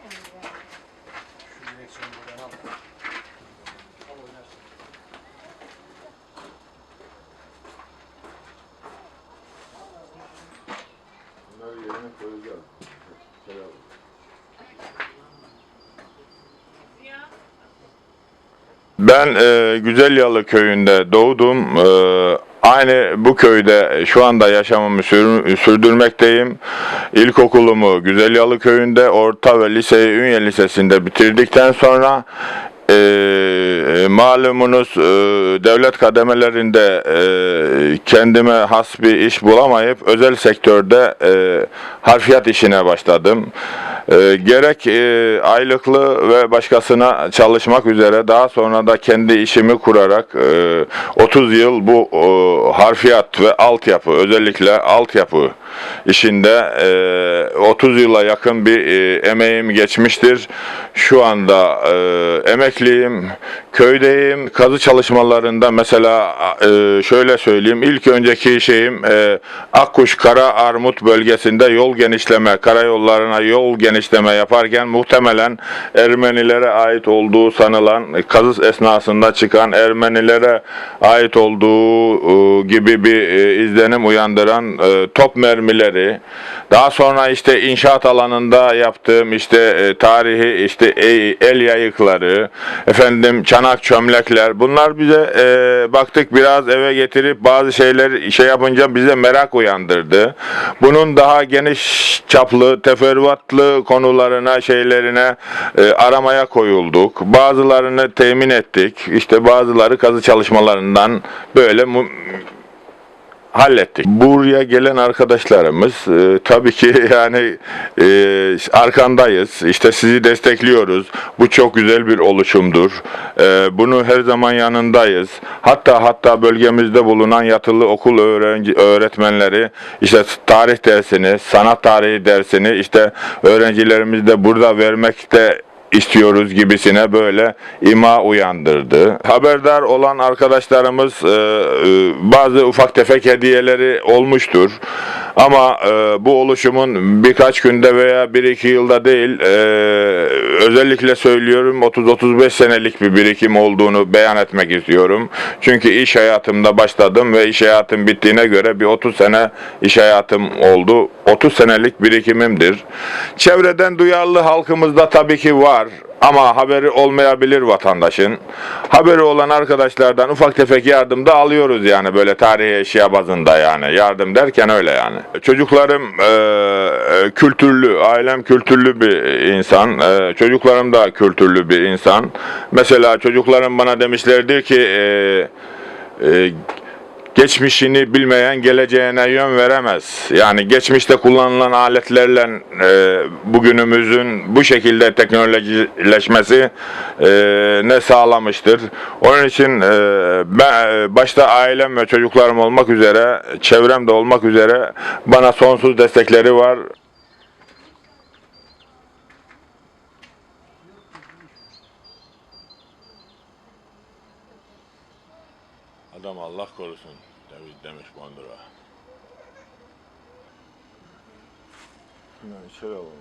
Şu direksiyonu buradan al. Al oynarsın. Bunları yerine koyacağız. Ben e, Güzelyalı köyünde doğdum. E, aynı bu köyde şu anda yaşamımı sür- sürdürmekteyim. İlkokulumu Güzelyalı köyünde, orta ve liseyi Ünye Lisesi'nde bitirdikten sonra e, malumunuz e, devlet kademelerinde e, kendime has bir iş bulamayıp özel sektörde e, harfiyat işine başladım. E, gerek e, aylıklı ve başkasına çalışmak üzere daha sonra da kendi işimi kurarak e, 30 yıl bu e, harfiyat ve altyapı özellikle altyapı işinde e, 30 yıla yakın bir e, emeğim geçmiştir. Şu anda e, emekliyim, köydeyim. Kazı çalışmalarında mesela e, şöyle söyleyeyim. ilk önceki şeyim e, Akkuş Kara Armut bölgesinde yol genişleme, karayollarına yol genişleme yaparken muhtemelen Ermenilere ait olduğu sanılan e, kazı esnasında çıkan Ermenilere ait olduğu e, gibi bir e, izlenim uyandıran e, top mermileri daha sonra işte inşaat alanında yaptığım işte tarihi işte el yayıkları efendim çanak çömlekler bunlar bize baktık biraz eve getirip bazı şeyler şey yapınca bize merak uyandırdı. Bunun daha geniş çaplı teferruatlı konularına şeylerine e, aramaya koyulduk. Bazılarını temin ettik. İşte bazıları kazı çalışmalarından böyle mu- hallettik. Buraya gelen arkadaşlarımız e, tabii ki yani e, arkandayız. İşte sizi destekliyoruz. Bu çok güzel bir oluşumdur. E, bunu her zaman yanındayız. Hatta hatta bölgemizde bulunan yatılı okul öğrenci öğretmenleri işte tarih dersini, sanat tarihi dersini işte öğrencilerimiz de burada vermekte istiyoruz gibisine böyle ima uyandırdı. Haberdar olan arkadaşlarımız e, e, bazı ufak tefek hediyeleri olmuştur. Ama e, bu oluşumun birkaç günde veya bir iki yılda değil e, özellikle söylüyorum 30-35 senelik bir birikim olduğunu beyan etmek istiyorum. Çünkü iş hayatımda başladım ve iş hayatım bittiğine göre bir 30 sene iş hayatım oldu. 30 senelik birikimimdir. Çevreden duyarlı halkımızda tabii ki var. Ama haberi olmayabilir vatandaşın. Haberi olan arkadaşlardan ufak tefek yardım da alıyoruz yani böyle tarihi eşya bazında yani. Yardım derken öyle yani. Çocuklarım eee, kültürlü, ailem kültürlü bir insan. Eee, çocuklarım da kültürlü bir insan. Mesela çocuklarım bana demişlerdir ki eee, eee, geçmişini bilmeyen geleceğine yön veremez. Yani geçmişte kullanılan aletlerle e, bugünümüzün bu şekilde teknolojileşmesi e, ne sağlamıştır. Onun için e, ben e, başta ailem ve çocuklarım olmak üzere, çevrem de olmak üzere bana sonsuz destekleri var. Adam Allah korusun David Demet Wanderer. No, içeri alalım.